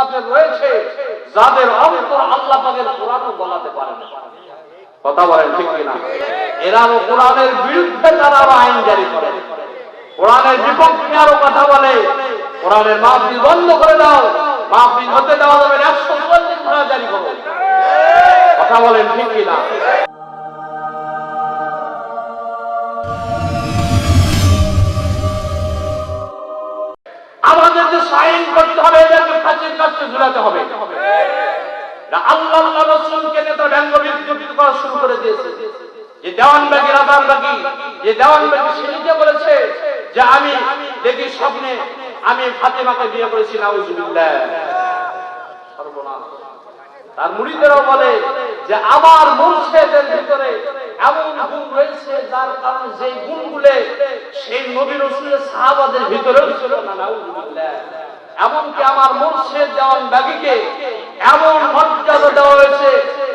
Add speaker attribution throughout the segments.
Speaker 1: কাফের রয়েছে, যাদের অন্তর আল্লাহ পাকের কোরআনও বলাতে পারে না। কথা বলেন ঠিক কিনা? এরাও কোরআনের বিরুদ্ধে তারা আইন জারি করে। কোরআনের বিপক্ষে আরও কথা বলে। কোরআনের মাহফিল বন্ধ করে দাও। মাহফিল হতে দেওয়া যাবে একশো জারি করো। কথা বলেন ঠিক কিনা? আমাদের যে সাইন করতে হবে, এদেরকে কাছে ঝুলাতে হবে। আল্লাহ রসুলকে নেতা ব্যঙ্গ করা শুরু করে দিয়েছে। যে যে সে নিজে বলেছে যে আমি দেখি স্বপ্নে আমি ফাতেমাকে বিয়ে করেছি, নাউজুবিল্লাহ। তার মুড়িদেরও বলে যে আমার মুর্শেদের ভিতরে এমন গুণ রয়েছে যার কারণে সেই গুণগুলো সেই নবী রসুলের সাহাবাদের ভিতরেও ছিল না এমনকি আমার মুর্শেদ দেওয়ান বাগিকে এমন মর্যাদা দেওয়া হয়েছে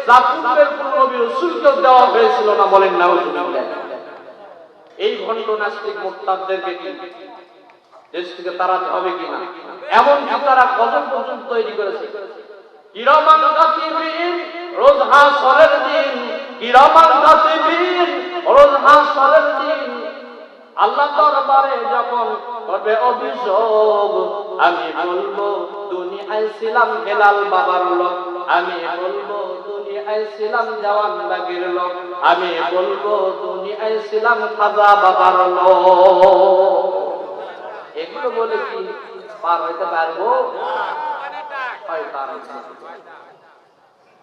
Speaker 1: যা পূর্বের কোন নবী রসুলকেও দেওয়া হয়েছিল না বলেন নাউজুবিল্লাহ। এই ভণ্ড নাস্তিক মোত্তাবদেরকে দেশ থেকে তাড়াতে হবে কিনা এমন কি তারা গজল পর্যন্ত তৈরি করেছে। কিরমান কাতিবিন রোজ হাসরের দিন কিরমান কাতিবিন যখন করবে অভিযোগ, আমি বলব, দুনিয়ায় ছিলাম হেলাল বাবার আমি বলব, দুনিয়ায় ছিলাম জওয়ান আমি বলব, দুনিয়ায় ছিলাম খাজা বাবার লোক। এগুলো বলে কি পার হইতে পারব? ইচ্ছা।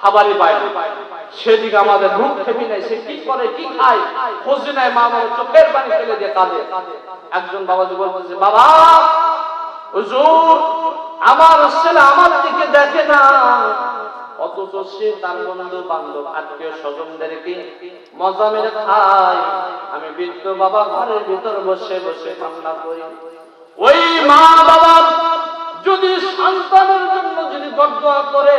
Speaker 1: খাবারই না। সেদিকে আমাদের মুখ খেপি নাই সে কি করে, কি খায়? খোঁজ নেয় মা বাবা চোখের পানি ফেলে দিয়ে কাঁদে। একজন বাবাজি বলতেছে বাবা, হুজুর, আমার ছেলে আমার দিকে দেখে না। অথচ সে তার বন্ধু বান্ধব আত্মীয় স্বজনদেরকে মজা মেরে খায়? আমি বৃদ্ধ বাবা ঘরের ভিতর বসে বসে কান্না করি। ওই মা বাবা যদি সন্তানের জন্য যদি বদয়া করে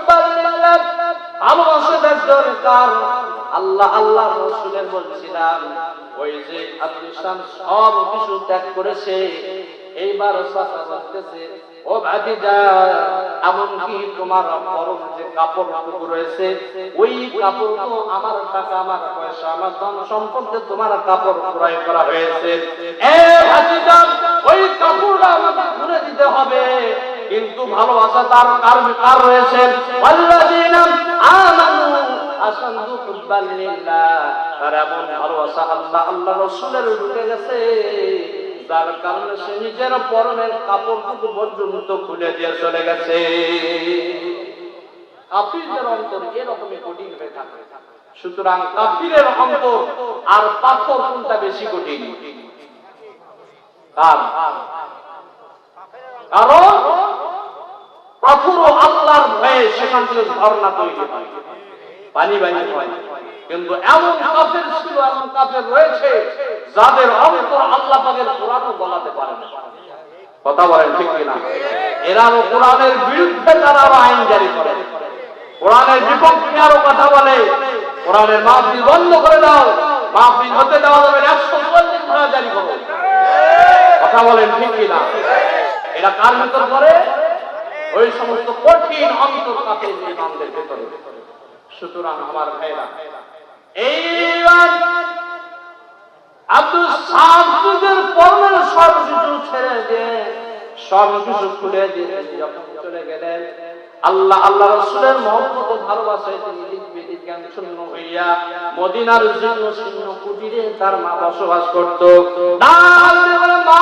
Speaker 1: আল্লাহ আল্লাহ রাসূলের বলছিলাম, ওই যে সব কিছু ত্যাগ করেছে, এইবার সাথা বলতেছে ও এমনকি তোমার পরম যে কাপড় রয়েছে, ওই কাপড় তো আমার টাকা, আমার পয়সা, আমার ধন সম্পদে তোমার কাপড় ক্রয় করা হয়েছে। এ ওই কাপড়টা আমাকে ঘুরে দিতে হবে। কিন্তু ভালোবাসা তার কার কার রয়েছে? আমানু আল্লাহ আল্লাহ রাসূলের গেছে। যার কারণে সে নিজের পরনের খুলে দিয়ে চলে গেছে। কঠিন সুতরাং কাফিরের অন্তর আর পাথর কোনটা বেশি কঠিন? কার? কারণ পাথরও আল্লাহর ভয়ে সেখান থেকে ঝর্ণা তৈরি হয়। পানি বানি হয়। কিন্তু এমন কাফের ছিল, এমন কাফের রয়েছে, যাদের অন্তর আল্লাহ পাকের কোরআনও বলাতে পারে না। কথা বলেন ঠিক কিনা? এরাও কোরআনের বিরুদ্ধে তারা আইন জারি করে। কোরআনের বিপক্ষে আরও কথা বলে, কোরআনের মাহফিল বন্ধ করে দাও, মাহফিল হতে দেওয়া যাবে একশো চুয়াল্লিশ ধারা জারি করো। কথা বলেন ঠিক কিনা? এরা কার ভিতর করে ওই সমস্ত কঠিন অন্তর কাপের ইমানদের ভেতরে। সুতরাং আমার ভাইরা আব্দুল কিছু ছেড়ে দিয়ে খুলে দিয়ে যখন চলে গেলেন, আল্লাহ আল্লাহ রসুলের মহব্বত ভালোবাসায় তিনি লিখবে শূন্য হইয়া মদিনার জীর্ণ শূন্য কুটিরে তার মা বসবাস করত। মা!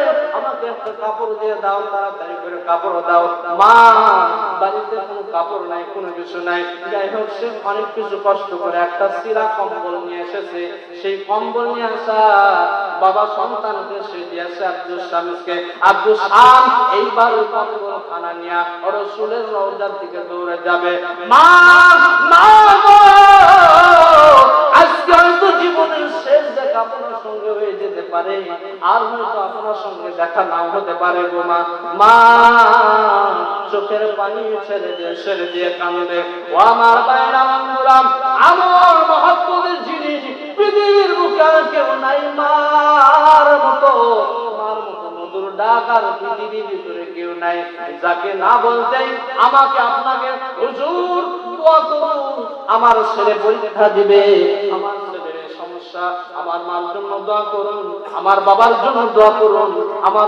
Speaker 1: কাপড় দিয়ে দাও করে কাপড় দাও। মা, বাড়িতে কোনো কাপড় নাই, কোনো কিছু নাই। যাই হোক, সে অনেক কিছু কষ্ট করে একটা সিরা কম্বল নিয়ে এসেছে। সেই কম্বল নিয়ে আসা বাবা সন্তানকে সে দিয়েছে আব্দুল শামসকে আব্দুল এইবার ওই কম্বল খানা নিয়ে রসুলের রওজার দিকে দৌড়ে যাবে। মা মা আপনার সঙ্গে হয়ে যেতে পারে, আর হয়তো আপনার সঙ্গে দেখা নাও হতে পারে গো মা। চোখের পানি ছেড়ে দিয়ে ছেড়ে দিয়ে কান্দে। ও আমার বাইরা বন্ধুরাম আমার মহাত্মদের জিনিস পৃথিবীর বুকে আর কেউ নাই, মার মতো আমার ছেলে পরীক্ষা দিবে, আমার আমার মার জন্য দোয়া করুন, আমার বাবার জন্য দোয়া করুন, আমার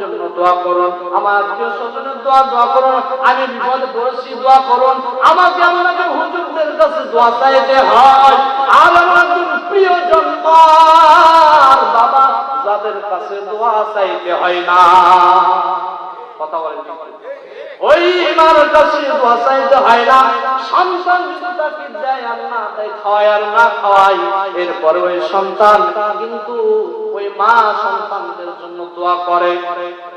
Speaker 1: জন্য দোয়া করুন, আমার আত্মীয় স্বজনের দোয়া দোয়া করুন, আমি বিপদে দোয়া করুন। আমাকে হুজুরদের কাছে দোয়া চাইতে হয়। আর আমার একজন প্রিয়জন বাবা যাদের কাছে দোয়া চাইতে হয় না। কথা বলেন? ওই মার কাছে দোয়া চাইতে হয় না, সন্তান যদি তাকে দেয় আর না দেয়, খাওয়ায় আর না খাওয়াই এরপরে ওই সন্তান কিন্তু ওই মা সন্তানদের জন্য দোয়া করে।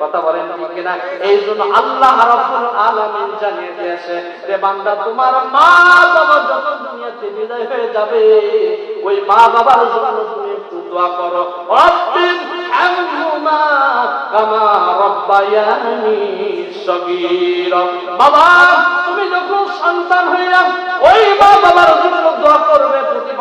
Speaker 1: কথা বলেন ঠিক কিনা? এই জন্য আল্লাহ রাব্বুল আলামিন জানিয়ে দিয়েছে যে, বান্দা, তোমার মা বাবা যখন দুনিয়াতে বিদায় হয়ে যাবে, ওই মা বাবার জন্য তুমি একটু দোয়া করো। রব্বির হামহুমা কামা রব্বায়ানি সগীরা। বাবা, তুমি যখন সন্তান হইয়া ওই মা বাবার জন্য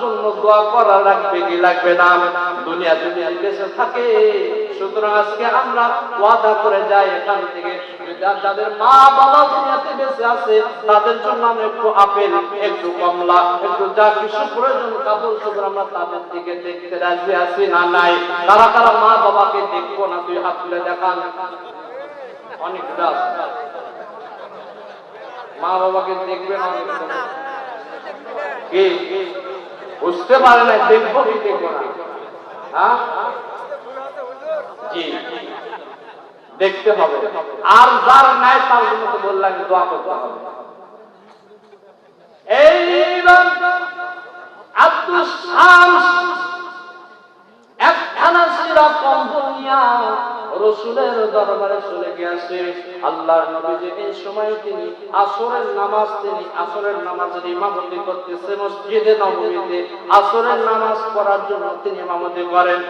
Speaker 1: জন্য দোয়া করা লাগবে কি লাগবে না? দুনিয়া দুনিয়া বেঁচে থাকে, সুতরাং আজকে আমরা ওয়াদা করে যাই এখান থেকে। যাদের মা বাবা দুনিয়াতে বেঁচে আছে, তাদের জন্য আমরা একটু আপেল, একটু কমলা, একটু যা কিছু প্রয়োজন কাপড় চোপড় আমরা তাদের দিকে দেখতে রাজি আছি না নাই? তারা তারা মা বাবাকে দেখব না? তুই হাত তুলে দেখান। অনেকটা আছে। মা বাবাকে দেখবে না অনেকটা। কে? বুঝতে পারে না দেখব কি হ্যাঁ? জি। দেখতে হবে। আর যার নাই, তার জন্য তো বললাম দোয়া করতে হবে। রসুলের দরবারে চলে গিয়েছে। আল্লাহর নবী এই সময় তিনি আসরের নামাজ তিনি আসরের নামাজের ইমামতি করতেছে মসজিদে নববীতে আসরের নামাজ পড়ার জন্য তিনি ইমামতি করেন।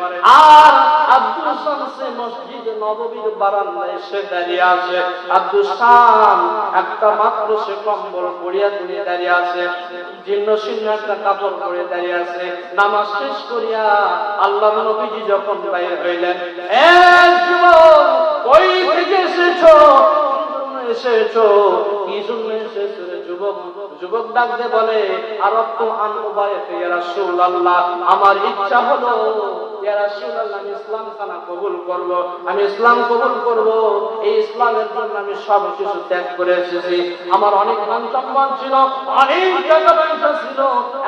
Speaker 1: আর আব্দুল শামসে বারান্দায় এসে দাঁড়িয়ে আছে। আব্দুল একটা মাত্র সে কম্বল তিনি দাঁড়িয়ে আছে। একটা কাপড় পরে দাঁড়িয়ে আছে। নামাজ শেষ করিয়া আল্লাহ নবীজি যখন বাইরে হইলেন, এ যুবক কই থেকে এসেছ এসেছ যুবক? যুবক ডাকতে বলে আর আন উবাইতে ইয়া রাসূলুল্লাহ, আমার ইচ্ছা হলো আমি ইসলাম খানা কবুল করব, আমি ইসলাম কবুল করব, এই ইসলামের জন্য আমি সব কিছু ত্যাগ করে এসেছি। আমার অনেক মান সম্মান ছিল, অনেক টাকা পয়সা ছিল,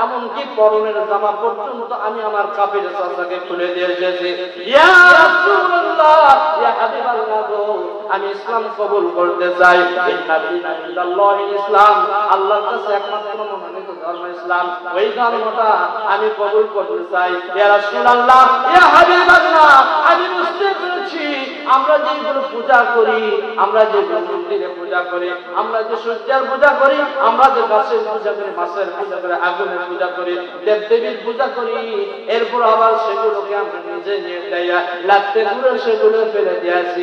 Speaker 1: এমনকি পরনের জামা পর্যন্ত আমি আমার কাপের চাচাকে খুলে দিয়ে এসেছি। আমি ইসলাম কবুল করতে চাই। ইসলাম, আল্লাহর কাছে একমাত্র ধর্ম ইসলাম ওই ধর্মটা আমি কবুল করতে চাই। ইয়া রাসূলুল্লাহ আমি করেছি আমরা যেগুলো পূজা করি, আমরা যেগুলো মন্দিরে পূজা করি, আমরা যে সূর্যের পূজা করি, আমরা যে গাছের পূজা করি, মাছের পূজা করি, আগুনের পূজা করি দেব দেবীর পূজা করি, এরপর আবার সেগুলোকে আমরা নিজে নিয়ে দেয়া লাগতে ঘুরে সেগুলো ফেলে দিয়েছি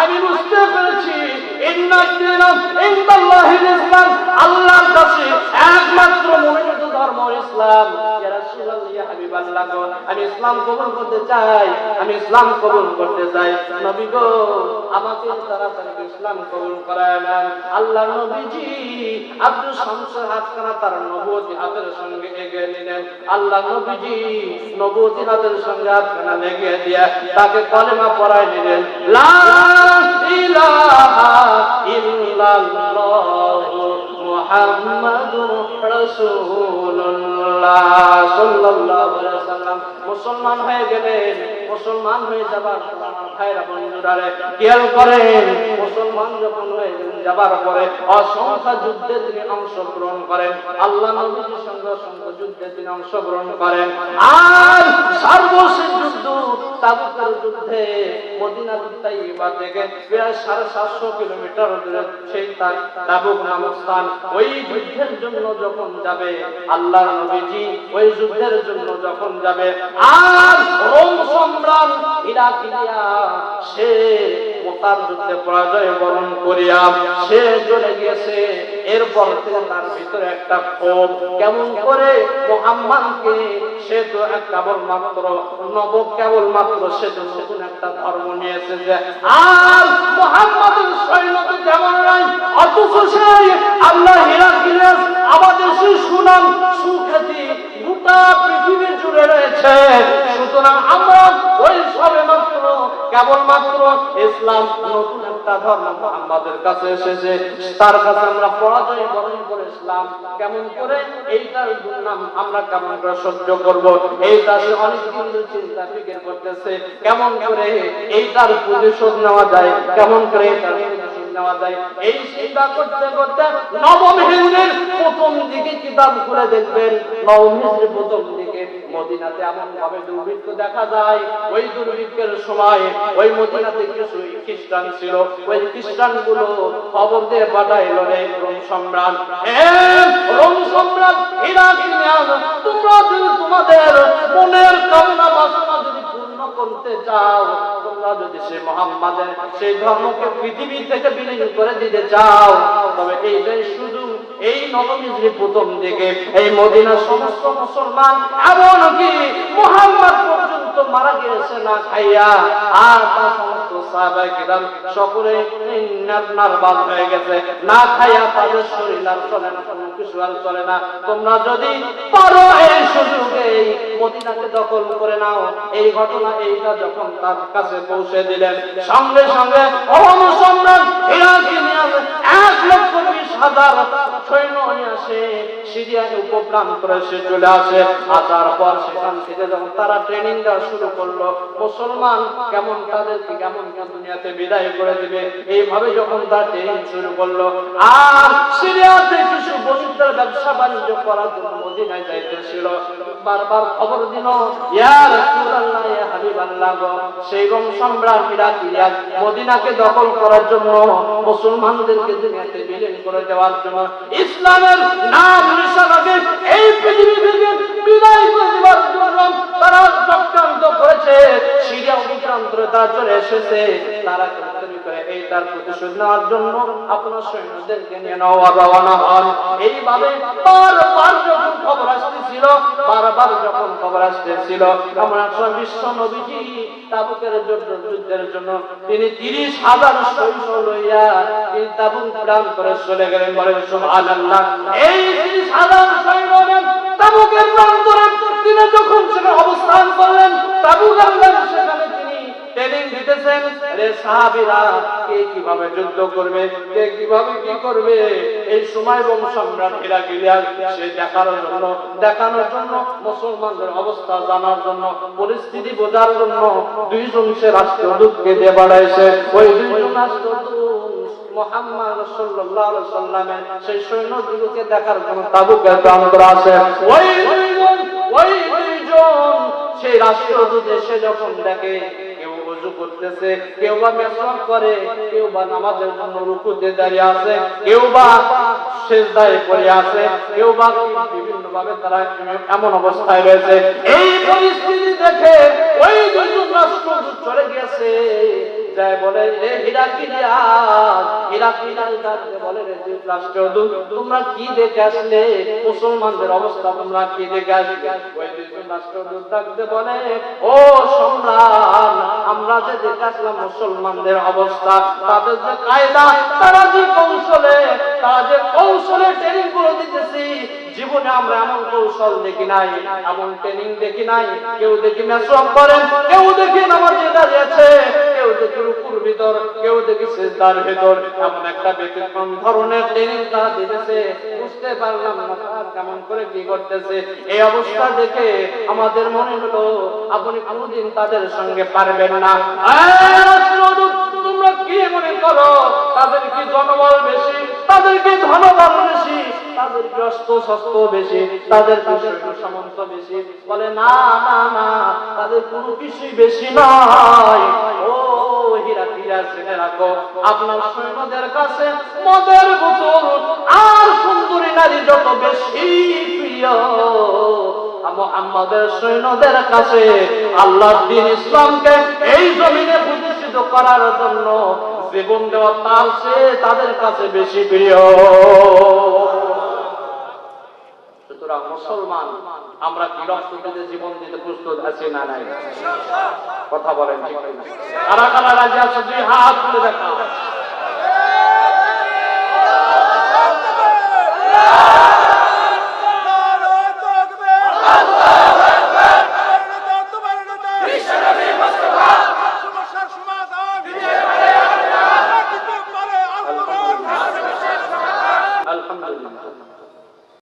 Speaker 1: আমি বুঝতে পেরেছি আল্লাহর কাছে একমাত্র মনোনীত ধর্ম ইসলাম। আমি ইসলাম কবুল করতে চাই, আমি ইসলাম কবুল করতে চাই। নবী গো, আমাকে তাড়াতাড়ি ইসলাম কবুল করায় নেন। আল্লাহ নবীজি আব্দুল শামসের হাতখানা তার নবতী হাতের সঙ্গে এগিয়ে নিলেন। আল্লাহ নবীজি নবতী হাতের সঙ্গে হাতখানা লেগে দিয়ে তাকে কলেমা পড়ায় নিলেন। লা ইলাহা ইল্লাল্লাহ। মুহাম্মাদুর রাসূলুল্লাহ সাল্লাল্লাহু আলাইহি ওয়াসাল্লাম। মুসলমান হয়ে গেলেন মুসলমান হয়ে যাবার যখন হয়ে আল্লাহ ওই যুদ্ধের জন্য যখন যাবে নবীজি ওই যুদ্ধের জন্য যখন যাবে, আর রোম ইরাকিয়া সে মোতার যুদ্ধে পরাজয় বরণ করিয়া সে চলে গিয়েছে। এরপর থেকে তার ভিতরে একটা ক্ষোভ। কেমন করে? মোহাম্মদকে সে তো কেবল মাত্র নব কেবল মাত্র সে তো নতুন একটা ধর্ম নিয়েছে যে আর মোহাম্মদের কেবলমাত্র ইসলাম নতুন একটা ধর্ম আমাদের কাছে এসেছে। তার কাছে আমরা পরাজয় বরণ করে ইসলাম কেমন করে? এইটার নাম আমরা কেমন করে সহ্য করব? এইটা সে অনেক দিন চিন্তা ফিকির করতেছে। কেমন করে এইটার প্রতিশোধ নেওয়া যায়? কেমন করে করতে নবম হিজরির প্রথম দিকে কিতাব খুলে দেখবেন। নবম হিজরির প্রথম মদিনাতে এমন ভাবে দুর্ভিক্ষ দেখা যায়, ওই দুর্ভিক্ষের সময় ওই মদিনাতে কিছু খ্রিস্টান ছিল, ওই খ্রিস্টানগুলো খবর দিয়ে পাঠাইল রে রোম সম্রাট। রোম সম্রাট ইরাক তোমরা যদি তোমাদের মনের কামনা বাসনা যদি পূর্ণ করতে চাও তোমরা যদি সে মোহাম্মদের সেই ধর্মকে পৃথিবী থেকে বিলীন করে দিতে চাও, তবে এইটাই শুধু এই নবমিজরি প্রথম দিকে এই মদিনা সমস্ত মুসলমান এমনকি মোহাম্মদ পর্যন্ত মারা গিয়েছে না খাইয়া, আর তার তোমরা যদি পারো এই সুযোগে মদিনাকে দখল করে নাও। এই ঘটনা এইটা যখন তার কাছে পৌঁছে দিলেন, সঙ্গে সঙ্গে এক লক্ষ বিশ হাজার তারা ট্রেনিং দেওয়া শুরু করল, মুসলমান কেমন তাদেরকে, কেমন দুনিয়াতে বিদায় করে দিবে। এইভাবে যখন তার ট্রেনিং শুরু করল, আর সিরিয়াতে কিছু ব্যবসা বাণিজ্য করার জন্য মদিনায় বারবার খবর ইরাকিয়ান মদিনাকে দখল করার জন্য, মুসলমানদেরকে দুনিয়াতে বিলীন করে দেওয়ার জন্য ইসলামের নাম নিশানাকে এই পৃথিবী থেকে বিদায় করে দেওয়ার জন্য তারা চলে এসেছে, তারা করে, এই তার প্রতিশোধ নেওয়ার জন্য আপনার সৈন্যদেরকে নিয়ে হন এইভাবে খবর আসতেছিল, বারবার যখন খবর আসতেছিল তিনি তিরিশ হাজার সৈন্য চলে গেলেন, বলেন এই সৈন্য তিনি যখন সেখানে অবস্থান করলেন, তাবুক কীভাবে যুদ্ধ করবে, কে কীভাবে কি করবে? এই সময় দেখার জন্য, দেখানোর জন্য, মুসলমানদের অবস্থা জানার জন্য, পরিস্থিতি বোঝার জন্য দুইজন সে রাষ্ট্রদূতকে দিয়ে বাড়াইছে ওই সেই দেখার জন্য আসে ওই দুইজন সেই রাষ্ট্রদূত এসে যখন দেখে উজু করতেছে, কেউ বা মেসওয়াক করে, কেউ বা নামাজের জন্য রুকুতে দাঁড়িয়ে আছে, কেউ বা সেজদায় পড়ে আছে, কেউ বা বিভিন্ন ভাবে তারা এমন অবস্থায় রয়েছে। এই পরিস্থিতি দেখে ওই দুজন চলে গিয়েছে। যায় বলে রে তোমরা কি দেখে আসলে? মুসলমানদের অবস্থা তোমরা কি দেখে আসলে রাষ্ট্রদূত বলে, ও সম্রাট, আমরা যে দেখে আসলাম মুসলমানদের অবস্থা, তাদের যে কায়দা, তারা যে কৌশলে, তারা যে কৌশলে ট্রেনিংগুলো দিতেছি জীবনে আমরা এমন কৌশল দেখি নাই, এমন ট্রেনিং দেখি নাই। কেউ দেখি মেসওয়াক করেন কেউ দেখি নামাজে দাঁড়িয়ে আছে, কেউ দেখি রুকুর ভিতর, কেউ দেখি সেজদার ভিতর। এমন একটা ব্যতিক্রম ধরনের ট্রেনিং তারা দিতেছে, বুঝতে পারলাম না কেমন করে কি করতেছে। এই অবস্থা দেখে আমাদের মনে হলো, আপনি কোনদিন তাদের সঙ্গে পারবেন না। তোমরা কি মনে করো? তাদের কি জনবল বেশি? তাদের কি ধনবল বেশি তাদের কি অস্ত্র শস্ত্র বেশি, তাদের কি সৈন্য সামন্ত বেশি। বলে, না না না, তাদের কোনো কিছুই বেশি নয়। ও, হীরা হীরা জেনে রাখো, আপনার সৈন্যদের কাছে মদের বোতল আর সুন্দরী নারী যত বেশি প্রিয় আমাদের সৈন্যদের কাছে আল্লাহ দিন ইসলামকে এই জমিনে প্রতিষ্ঠিত করার জন্য জীবন দেওয়া তার সে তাদের কাছে বেশি প্রিয়। সুতরাং মুসলমান, আমরা কি রক্ত দিতে জীবন দিতে প্রস্তুত আছি না নাই? কথা বলেন? কারা কারা রাজি আছে? দুই হাত তুলে দেখা